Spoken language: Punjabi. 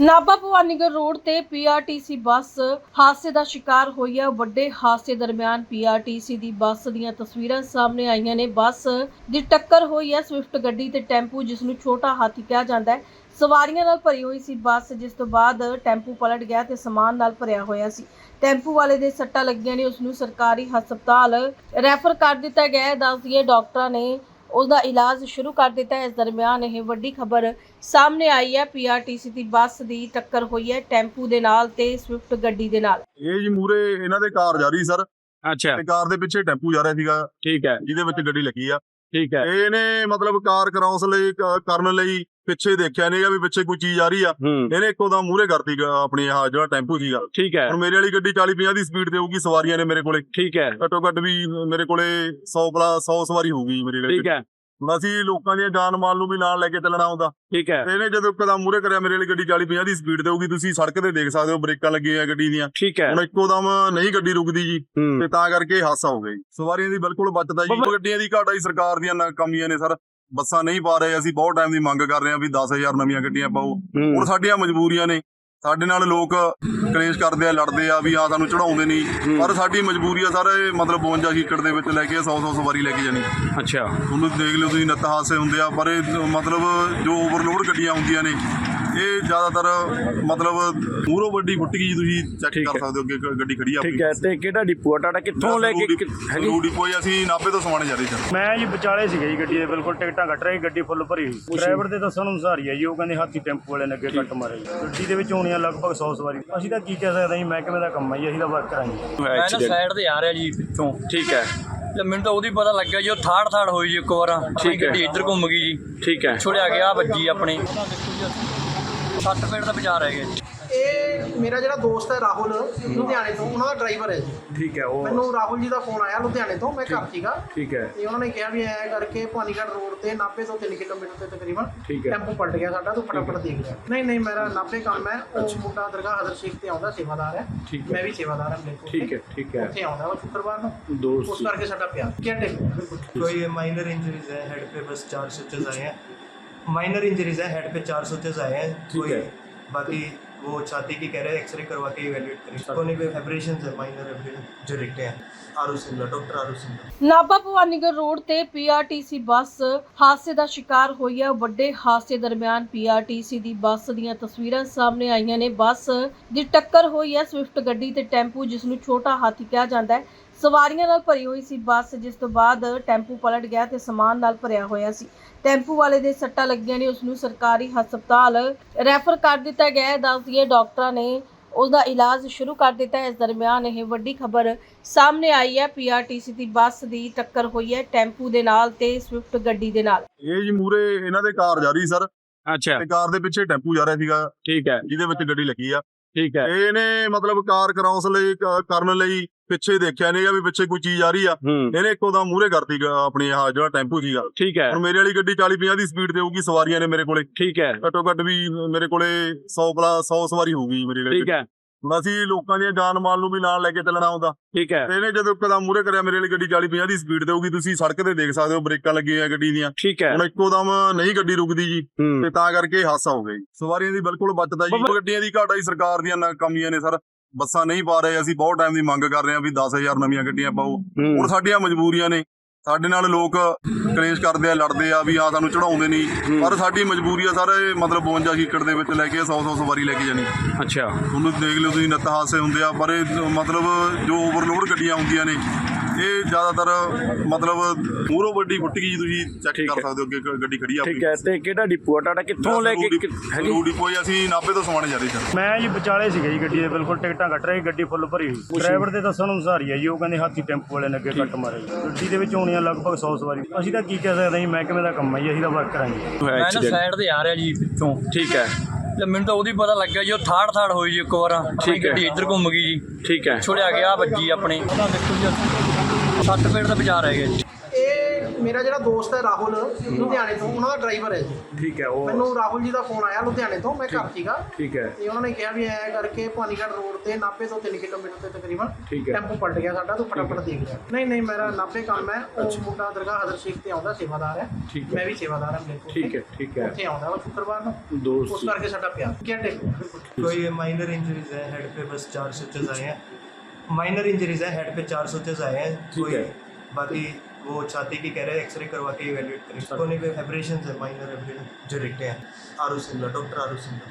ਨਾਭਾ ਭਵਾਨੀਗੜ੍ਹ ਰੋਡ ਤੇ ਪੀਆਰਟੀਸੀ ਬੱਸ ਹਾਦਸੇ ਦਾ ਸ਼ਿਕਾਰ ਹੋਈ ਹੈ। ਵੱਡੇ ਹਾਦਸੇ ਦਰਮਿਆਨ ਪੀਆਰਟੀਸੀ ਦੀ ਬੱਸ ਦੀਆਂ ਤਸਵੀਰਾਂ ਸਾਹਮਣੇ ਆਈਆਂ ਨੇ। ਬੱਸ ਦੀ ਟੱਕਰ ਹੋਈ ਹੈ ਸਵਿਫਟ ਗੱਡੀ ਤੇ ਟੈਂਪੂ, ਜਿਸ ਨੂੰ ਛੋਟਾ ਹਾਥੀ ਕਿਹਾ ਜਾਂਦਾ ਹੈ। ਸਵਾਰੀਆਂ ਨਾਲ ਭਰੀ ਹੋਈ ਸੀ ਬੱਸ, ਜਿਸ ਤੋਂ ਬਾਅਦ ਟੈਂਪੂ ਪਲਟ ਗਿਆ ਤੇ ਸਮਾਨ ਨਾਲ ਭਰਿਆ ਹੋਇਆ ਸੀ। ਟੈਂਪੂ ਵਾਲੇ ਦੇ ਸੱਟਾਂ ਲੱਗੀਆਂ ਨੇ। ਉਸ ਨੂੰ ਸਰਕਾਰੀ ਹਸਪਤਾਲ ਰੈਫਰ ਕਰ ਦਿੱਤਾ ਗਿਆ ਹੈ। ਦੱਸ ਡਾਕਟਰਾਂ ਨੇ ਉਸ ਦਾ ਇਲਾਜ ਸ਼ੁਰੂ ਕਰ ਦਿੱਤਾ ਹੈ। ਇਸ ਦਰਮਿਆਨ ਇਹ ਵੱਡੀ ਖਬਰ ਸਾਹਮਣੇ ਆਈ ਹੈ। ਪੀਆਰਟੀਸੀ ਦੀ ਬੱਸ ਦੀ ਟੱਕਰ ਹੋਈ ਹੈ ਟੈਂਪੂ ਦੇ ਨਾਲ ਤੇ ਸਵਿਫਟ ਗੱਡੀ ਦੇ ਨਾਲ। ਇਹ ਜੀ ਮੂਰੇ ਇਹਨਾਂ ਦੇ ਕਾਰ ਜਾ ਰਹੀ ਸਰ। ਅੱਛਾ। ਤੇ ਕਾਰ ਦੇ ਪਿੱਛੇ ਟੈਂਪੂ ਜਾ ਰਿਹਾ ਸੀਗਾ। ਠੀਕ ਹੈ। ਜਿਹਦੇ ਵਿੱਚ ਗੱਡੀ ਲੱਗੀ ਆ। ਠੀਕ ਹੈ। ਇਹਨੇ ਮਤਲਬ ਕਾਰ ਕਰਾਉਸ ਲਈ ਕ- ਕਰਨ ਲਈ ਪਿੱਛੇ ਦੇਖਿਆ ਨਹੀਂਗਾ ਵੀ ਪਿੱਛੇ ਕੋਈ ਚੀਜ਼ ਆ ਰਹੀ ਆ। ਹੂੰ। ਇਹਨੇ ਇੱਕੋ ਦਾ ਮੂਰੇ ਕਰਤੀ ਗ- ਆਪਣੀ ਆਹ ਜਿਹੜਾ ਟੈਂਪੂ ਸੀਗਾ। ਠੀਕ ਹੈ। ਹੁਣ ਮੇਰੇ ਵਾਲੀ ਗੱਡੀ 40 50 ਦੀ ਸਪੀਡ ਤੇ ਹੋਊਗੀ ਸਵਾਰੀਆਂ ਨੇ ਮੇਰੇ ਕੋਲੇ। ਠੀਕ ਹੈ। ਘੱਟੋ ਘੱਟ ਵੀ ਮੇਰੇ ਕੋਲੇ 100 ਪਲੱਸ 100 ਸਵਾਰੀ ਹੋਊਗੀ ਮੇਰੀ ਗੱਡੀ ਠੀਕ ਹੈ। ਅਸੀਂ ਲੋਕਾਂ ਦੀਆਂ ਜਾਨ ਮਾਲ ਨੂੰ ਵੀ ਨਾਲ ਲੈ ਕੇ ਚੱਲਣਾ ਹੁੰਦਾ ਠੀਕ ਹੈ। ਇਹਨੇ ਜਦੋਂ ਇੱਕਦਮ ਮੂਰੇ ਕਰਿਆ ਮੇਰੇ ਵਾਲੀ ਗੱਡੀ 40 50 ਦੀ ਸਪੀਡ ਤੇ ਹੋਊਗੀ ਤੁਸੀਂ ਸੜਕ ਤੇ ਦੇਖ ਸਕਦੇ ਹੋ ਬ੍ਰੇਕਾਂ ਲੱਗੀਆਂ ਗੱਡੀ ਦੀਆਂ। ਠੀਕ ਹੈ। ਹੁਣ ਇੱਕੋ ਦਮ ਨਹੀਂ ਗੱਡੀ ਰੁਕਦੀ ਜੀ ਤੇ ਤਾਂ ਕਰਕੇ ਹਾਦਸਾ ਹੋ ਗਿਆ ਜੀ। ਸਵਾਰੀਆਂ ਦੀ ਬਿਲਕੁਲ ਬਚਦਾ ਜੀ। ਗੱਡੀਆਂ ਦੀ ਘਾਟ ਆਈ ਸਰਕਾਰ ਦੀਆਂ ਨਾ ਕਮੀਆਂ ਨੇ ਸਰ। ਬੱਸਾਂ ਨਹੀਂ ਪਾ ਰਹੇ ਅਸੀਂ ਬਹੁਤ ਟਾਈਮ ਦੀ ਮੰਗ ਕਰ ਰਹੇ ਹਾਂ ਵੀ 10000 ਨਵੀਆਂ ਗੱਡੀਆਂ ਪਾਓ। ਹੁਣ ਸਾਡੀਆਂ ਮਜਬੂਰੀਆਂ ਨੇ। ਸਾਡੇ ਨਾਲ ਲੋਕ ਕਲੇਸ਼ ਕਰਦੇ ਆ ਲੜਦੇ ਆ ਵੀ ਆ ਸਾਨੂੰ ਚੜਾਉਂਦੇ ਨਹੀਂ। ਪਰ ਸਾਡੀ ਮਜਬੂਰੀ ਆ ਸਰ ਮਤਲਬ 52 ਹੀਟਰ ਦੇ ਵਿੱਚ ਲੈ ਕੇ 100 100 ਸਵਾਰੀ ਲੈ ਕੇ ਜਾਣੀ। ਅੱਛਾ। ਤੁਹਾਨੂੰ ਦੇਖ ਲਿਓ ਤੁਸੀਂ ਨੱਤ ਹਾਦਸੇ ਹੁੰਦੇ ਆ ਪਰ ਇਹ ਮਤਲਬ ਜੋ ਓਵਰਲੋਡ ਗੱਡੀਆਂ ਹੁੰਦੀਆਂ ਨੇ ਇਹ ਜ਼ਿਆਦਾਤਰ ਮਤਲਬ ਮੂਰੋਂ ਵੱਡੀ ਫੁੱਟ ਗਈ ਤੁਸੀਂ ਚੈੱਕ ਠੀਕ ਕਰ ਹੈ। ਸਕਦੇ ਹੋ ਅੱਗੇ ਗੱਡੀ ਖੜੀ ਆ ਆਪਣੀ। ਠੀਕ ਹੈ ਤੇ ਕਿਹੜਾ ਡਿਪੂ ਆ? ਤੁਹਾਡਾ ਕਿੱਥੋਂ ਲੈ ਕੇ ਕਿ- ਹੈਗੀ? ਰੂਡੀ ਕੋਈ ਅਸੀਂ ਨਾਭੇ ਤੋਂ ਸਮਾਣੇ ਜਾ ਰਹੇ ਮੈਂ ਜੀ ਵਿਚਾਲੇ ਸੀਗਾ ਜੀ ਗੱਡੀ ਦੇ ਬਿਲਕੁਲ ਟਿਕਟਾਂ ਕੱਟ ਰਹੀ ਗੱਡੀ ਫੁੱਲ ਭਰੀ ਹੋਈ। ਡਰਾਈਵਰ ਦੇ ਦੱਸਣ ਅਨੁਸਾਰ ਹੀ ਹੈ ਜੀ ਉਹ ਕਹਿੰਦੇ ਹਾਥੀ ਟੈਂਪੂ ਵਾਲੇ ਨੇ ਅੱਗੇ ਕੱਟ ਮਾਰੇ ਜੀ। ਗੱਡੀ ਦੇ ਵਿੱਚ ਹੋਣੀਆਂ ਲਗਭਗ 100 ਸਵਾਰੀ। ਅਸੀਂ ਤਾਂ ਕੀ ਕਹਿ ਸਕਦੇ ਹਾਂ ਜੀ ਮਹਿਕਮੇ ਦਾ ਕੰਮ ਹੈ ਜੀ ਅਸੀਂ ਤਾਂ ਵਰਕ ਕਰਾਂਗੇ। ਮੈਂ ਨਾ। ਸਾਈਡ ਤੇ ਆ ਰਿਹਾ ਜੀ ਪਿੱਛੋਂ ਠੀਕ ਹੈ। ਤੇ ਮੈਨੂੰ ਤਾਂ ਉਹਦੀ ਪਤਾ ਲੱਗਿਆ ਜੀ ਉਹ ਥਾੜ ਥਾੜ ਹੋਈ ਜੀ ਇੱਕ ਵਾਰ। ਆਪਣੀ ਠੀਕ ਹੈ। ਗੱਡੀ ਇੱਧਰ ਘੁੰਮ ਗਈ ਜੀ। ਠੀਕ ਹੈ। ਛੁੜਿਆ ਗਿਆ ਵੱਜੀ ਆਪਣੇ। 60 ਪੇੜ ਦਾ ਬਾਜ਼ਾਰ ਹੈਗਾ ਇਹ ਮੇਰਾ ਜਿਹੜਾ ਦੋਸਤ ਹੈ ਰਾਹੁਲ ਲੁਧਿਆਣੇ ਤੋਂ ਉਹਨਾਂ ਦਾ ਡਰਾਈਵਰ ਹੈ ਜੀ। ਠੀਕ ਹੈ ਉਹ ਮੈਨੂੰ ਰਾਹੁਲ ਜੀ ਦਾ ਫੋਨ ਆਇਆ ਲੁਧਿਆਣੇ ਤੋਂ ਮੈਂ ਘਰ ਸੀਗਾ। ਠੀਕ ਹੈ। ਤੇ ਉਹਨਾਂ ਨੇ ਕਿਹਾ ਵੀ ਐ ਕਰਕੇ ਪਾਣੀਗੜ ਰੋਡ ਤੇ ਨਾਭੇ ਤੋਂ 3 ਕਿਲੋਮੀਟਰ ਤੇ ਤਕਰੀਬਨ ਟੈਂਪੂ ਪਲਟ ਗਿਆ ਸਾਡਾ ਤੂੰ ਫਟਾਫਟ ਦੇਖ ਲੈ। ਨਹੀਂ ਨਹੀਂ ਮੇਰਾ ਨਾਭੇ ਕੰਮ ਹੈ ਉਹ ਮੁੰਡਾ ਦਰਗਾਹ ਹਜ਼ਰ ਸ਼ੇਖ ਤੇ ਆਉਂਦਾ ਸੇਵਾਦਾਰ ਹੈ। ਮੈਂ ਵੀ ਸੇਵਾਦਾਰ ਹਾਂ ਬਿਲਕੁਲ ਠੀਕ ਹੈ ਠੀਕ। ਹੈ। ਉੱਥੇ ਆਉਂਦਾ ਉਹ ਸ਼ੁੱਕਰਵਾਰ ਨੂੰ। ਦੋਸਤ। ਉਸ ਕਰਕੇ ਸਾਡਾ ਪਿਆਰ। ਕਿਹੜੇ ਕੋਈ ਮਾਈਨਰ ਇੰਜਰੀਜ਼ ਹੈ ਹੈਡ ਪੇ ਬਸ ਚਾਰ ਸੱਚੇ ਆਏ ਹੈ माइनर इंजरीज है हेड पे चार स्टिचेस आए हैं ठीक कोई है। बाकी वो छाती की कह रहे हैं एक्सरे करवा के इवेल्युएट करें कोने पे एब्रेशन है माइनर एब्रेशन जो दिखते हैं आरू सिंगला डॉक्टर आरू सिंगला ਨਾਭਾ ਭਵਾਨੀਗੜ੍ਹ ਰੋਡ ਤੇ ਪੀਆਰਟੀਸੀ ਬੱਸ ਹਾਦਸੇ ਦਾ ਸ਼ਿਕਾਰ ਹੋਈ ਹੈ ਵੱਡੇ ਹਾਦਸੇ ਦਰਮਿਆਨ ਪੀਆਰਟੀਸੀ ਦੀ ਬੱਸ ਦੀਆਂ ਤਸਵੀਰਾਂ ਸਾਹਮਣੇ ਆਈਆਂ ਨੇ ਬੱਸ ਦੀ ਟੱਕਰ ਹੋਈ ਹੈ ਸਵਿਫਟ ਗੱਡੀ ਤੇ ਟੈਂਪੂ ਜਿਸ ਨੂੰ ਛੋਟਾ ਹਾਥੀ ਕਿਹਾ ਜਾਂਦਾ ਹੈ ਸਵਾਰੀਆਂ ਨਾਲ ਭਰੀ ਹੋਈ ਸੀ ਬੱਸ ਜਿਸ ਤੋਂ ਬਾਅਦ ਟੈਂਪੂ ਪਲਟ ਗਿਆ ਤੇ ਸਮਾਨ ਨਾਲ ਭਰਿਆ ਹੋਇਆ ਸੀ। ਟੈਂਪੂ ਵਾਲੇ ਦੇ ਸੱਟਾਂ ਲੱਗੀਆਂ ਨੇ ਉਸ ਨੂੰ ਸਰਕਾਰੀ ਹਸਪਤਾਲ ਰੈਫਰ ਕਰ ਦਿੱਤਾ ਗਿਆ ਹੈ। ਦੱਸ ਦਈਏ ਡਾਕਟਰਾਂ ਨੇ ਉਸ ਦਾ ਇਲਾਜ ਸ਼ੁਰੂ ਕਰ ਦਿੱਤਾ ਹੈ। ਇਸ ਦਰਮਿਆਨ ਇਹ ਵੱਡੀ ਖਬਰ ਸਾਹਮਣੇ ਆਈ ਹੈ। ਪੀਆਰਟੀਸੀ ਦੀ ਬੱਸ ਦੀ ਟੱਕਰ ਹੋਈ ਹੈ ਟੈਂਪੂ ਦੇ ਨਾਲ ਤੇ ਸਵਿਫਟ ਗੱਡੀ ਦੇ ਨਾਲ। ਇਹ ਜੀ ਮੂਰੇ ਇਹਨਾਂ ਦੇ ਕਾਰ ਜਾ ਰਹੀ ਸਰ। ਅੱਛਾ। ਤੇ ਕਾਰ ਦੇ ਪਿੱਛੇ ਟੈਂਪੂ ਜਾ ਰਿਹਾ ਸੀਗਾ। ਠੀਕ ਹੈ। ਜਿਹਦੇ ਵਿੱਚ ਗੱਡੀ ਲੱਗੀ ਆ। ਠੀਕ ਹੈ। ਇਹਨੇ ਮਤਲਬ ਕਾਰ ਕਰਾਉਸ ਲਈ ਕ- ਕਰਨ ਲਈ ਪਿੱਛੇ ਦੇਖਿਆ ਨਹੀਂਗਾ ਵੀ ਪਿੱਛੇ ਕੋਈ ਚੀਜ਼ ਆ ਰਹੀ ਆ। ਹੂੰ। ਇਹਨੇ ਇੱਕੋ ਦਾ ਮੂਰੇ ਕਰਤੀ ਗ- ਆਪਣੀ ਆਹ ਜਿਹੜਾ ਟੈਂਪੂ ਸੀਗਾ। ਠੀਕ ਹੈ। ਹੁਣ ਮੇਰੇ ਵਾਲੀ ਗੱਡੀ 40 50 ਦੀ ਸਪੀਡ ਤੇ ਹੋਊਗੀ ਸਵਾਰੀਆਂ ਨੇ ਮੇਰੇ ਕੋਲੇ। ਠੀਕ ਹੈ। ਘੱਟੋ ਘੱਟ ਵੀ ਮੇਰੇ ਕੋਲੇ 100 ਪਲੱਸ 100 ਸਵਾਰੀ ਹੋਊਗੀ ਮੇਰੀ ਗੱਡੀ ਠੀਕ ਹੈ। ਅਸੀਂ ਲੋਕਾਂ ਦੀਆਂ ਜਾਨ ਮਾਲ ਨੂੰ ਵੀ ਨਾਲ ਲੈ ਕੇ ਚੱਲਣਾ ਹੁੰਦਾ। ਠੀਕ ਹੈ। ਇਹਨੇ ਜਦੋਂ ਇੱਕਦਮ ਮੂਰੇ ਕਰਿਆ ਮੇਰੇ ਵਾਲੀ ਗੱਡੀ 40 50 ਦੀ ਸਪੀਡ ਤੇ ਹੋਊਗੀ ਤੁਸੀਂ ਸੜਕ ਤੇ ਦੇਖ ਸਕਦੇ ਹੋ ਬ੍ਰੇਕਾਂ ਲੱਗੀਆਂ ਗੱਡੀ ਦੀਆਂ। ਠੀਕ ਹੈ। ਹੁਣ ਇੱਕੋ ਦਮ ਨਹੀਂ ਗੱਡੀ ਰੁਕਦੀ ਜੀ ਤੇ ਤਾਂ ਕਰਕੇ ਹਾਦਸਾ ਹੋ ਗਿਆ ਜੀ। ਸਵਾਰੀਆਂ ਦੀ ਬਿਲਕੁਲ ਬਚਦਾ ਜੀ। ਗੱਡੀਆਂ ਦੀ ਘਾਟ ਆਈ ਸਰਕਾਰ ਦੀਆਂ ਨਾ ਕਮੀਆਂ ਨੇ ਸਰ। ਬੱਸਾਂ ਨਹੀਂ ਪਾ ਰਹੇ ਅਸੀਂ ਬਹੁਤ ਟਾਈਮ ਦੀ ਮੰਗ ਕਰ ਰਹੇ ਹਾਂ ਵੀ 10000 ਨਵੀਆਂ ਗੱਡੀਆਂ ਪਾਓ। ਹੁਣ ਸਾਡੀਆਂ ਮਜਬੂਰੀਆਂ ਨੇ। ਸਾਡੇ ਨਾਲ ਲੋਕ ਕਲੇਸ਼ ਕਰਦੇ ਆ ਲੜਦੇ ਆ ਵੀ ਆ ਸਾਨੂੰ ਚੜਾਉਂਦੇ ਨਹੀਂ ਪਰ ਸਾਡੀ ਮਜਬੂਰੀ ਆ ਸਰ ਮਤਲਬ 52 ਹੀਟਰ ਦੇ ਵਿੱਚ ਲੈ ਕੇ 100 100 ਸਵਾਰੀ ਲੈ ਕੇ ਜਾਣੀ। ਅੱਛਾ। ਤੁਹਾਨੂੰ ਦੇਖ ਲਿਓ ਤੁਸੀਂ ਨੱਤ ਹਾਦਸੇ ਹੁੰਦੇ ਆ ਪਰ ਇਹ ਮਤਲਬ ਜੋ ਓਵਰਲੋਡ ਗੱਡੀਆਂ ਹੁੰਦੀਆਂ ਨੇ ਇਹ ਜ਼ਿਆਦਾਤਰ ਮਤਲਬ ਮੂਰੋਂ ਵੱਡੀ ਫੁੱਟ ਗਈ ਤੁਸੀਂ ਚੈੱਕ ਠੀਕ ਕਰ ਹੈ। ਸਕਦੇ ਹੋ ਅੱਗੇ ਗੱਡੀ ਖੜੀ ਆ ਠੀਕ ਹੈ ਤੇ ਕਿਹੜਾ ਡਿਪੂ ਆ? ਤੁਹਾਡਾ ਕਿੱਥੋਂ ਲੈ ਕੇ ਕਿ- ਹੈਗੀ? ਰੂਡੀ ਕੋਈ ਅਸੀਂ ਨਾਭੇ ਤੋਂ ਸਮਾਣੇ ਜਾ ਰਹੇ ਸਰ ਮੈਂ ਜੀ ਵਿਚਾਲੇ ਸੀਗਾ ਜੀ ਗੱਡੀ ਦੇ ਬਿਲਕੁਲ ਟਿਕਟਾਂ ਕੱਟ ਰਹੀ ਗੱਡੀ ਫੁੱਲ ਭਰੀ ਹੋਈ। ਡਰਾਈਵਰ ਦੇ ਦੱਸਣ ਅਨੁਸਾਰ ਹੀ ਹੈ ਜੀ ਉਹ ਕਹਿੰਦੇ ਹਾਥੀ ਟੈਂਪੂ ਵਾਲੇ ਨੇ ਅੱਗੇ ਕੱਟ ਮਾਰੇ ਜੀ। ਗੱਡੀ ਦੇ ਵਿੱਚ ਹੋਣੀਆਂ ਲਗਭਗ 100 ਸਵਾਰੀ। ਅਸੀਂ ਤਾਂ ਕੀ ਕਹਿ ਸਕਦੇ ਹਾਂ ਜੀ ਮਹਿਕਮੇ ਦਾ ਕੰਮ ਹੈ ਜੀ ਅਸੀਂ ਤਾਂ ਵਰਕ ਕਰਾਂਗੇ। ਮੈਂ ਨਾ। ਸਾਈਡ ਤੇ ਆ ਰਿਹਾ ਜੀ ਪਿੱਛੋਂ। ਠੀਕ ਹੈ। ਤੇ ਮੈਨੂੰ ਤਾਂ ਉਹਦੀ ਪਤਾ ਲੱਗਿਆ ਜੀ ਉਹ ਥਾੜ ਥਾੜ ਹੋਈ ਜੀ ਇੱਕ ਵਾਰ। ਆਪਣੀ ਠੀਕ ਹੈ। ਗੱਡੀ ਇੱਧਰ ਘੁੰਮ ਗਈ ਜੀ। ਠੀਕ ਹੈ। ਛੁੜਿਆ ਗਿਆ ਵੱਜੀ ਆਪਣੇ। ਸੱਟ ਪੇੜ ਦਾ ਬਚਾ ਰਹਿ ਗਿਆ ਜੀ ਇਹ ਮੇਰਾ ਜਿਹੜਾ ਦੋਸਤ ਹੈ ਰਾਹੁਲ ਲੁਧਿਆਣੇ ਤੋਂ ਉਹਨਾਂ ਦਾ ਡਰਾਈਵਰ ਹੈ ਜੀ ਠੀਕ ਹੈ ਉਹ ਮੈਨੂੰ ਰਾਹੁਲ ਜੀ ਦਾ ਫੋਨ ਆਇਆ ਲੁਧਿਆਣੇ ਤੋਂ ਮੈਂ ਘਰ ਸੀਗਾ ਠੀਕ ਹੈ ਤੇ ਉਹਨਾਂ ਨੇ ਕਿਹਾ ਵੀ ਐ ਕਰਕੇ ਭਾਨੀਗੜ੍ਹ ਰੋਡ ਤੇ ਨਾਭੇ ਤੋਂ 3 ਕਿਲੋਮੀਟਰ ਤੇ ਤਕਰੀਬਨ ਠੀਕ ਹੈ। ਟੈਂਪੂ ਪਲਟ ਗਿਆ ਸਾਡਾ ਤੂੰ ਫਟਾਫਟ ਦੇਖ ਲਿਆ ਨਹੀਂ ਨਹੀਂ ਮੇਰਾ ਨਾਭੇ ਕੰਮ ਹੈ ਉਹ ਮੁੰਡਾ ਦਰਗਾਹ ਹਜ਼ਰ ਸ਼ੇਖ ਤੇ ਆਉਂਦਾ ਸੇਵਾਦਾਰ ਹੈ ਠੀਕ ਹੈ। ਮੈਂ ਵੀ ਸੇਵਾਦਾਰ ਹਾਂ ਬਿਲਕੁਲ ਠੀਕ ਹੈ ਠੀਕ ਹੈ ਉੱਥੇ ਆਉਂਦਾ ਉਹ ਸ਼ੁੱਕਰਵਾਰ ਨੂੰ ਦੋਸਤ ਉਸ ਕਰਕੇ ਸਾਡਾ ਪਿਆਰ ਕੀ ਬਿਲਕੁਲ कोई माइनर इंजरीज है हेड पे बस चार स्विचेस आए हैं माइनर इंजरीज है हेड पे चार स्विचेस आए हैं ठीक कोई है। बाकी वो छाती की कह रहे हैं एक्सरे करवा के इवेल्युएट करें कोने पे एब्रेशन है माइनर एब्रेशन जो दिखते हैं आरू सिंगला डॉक्टर आरू सिंगला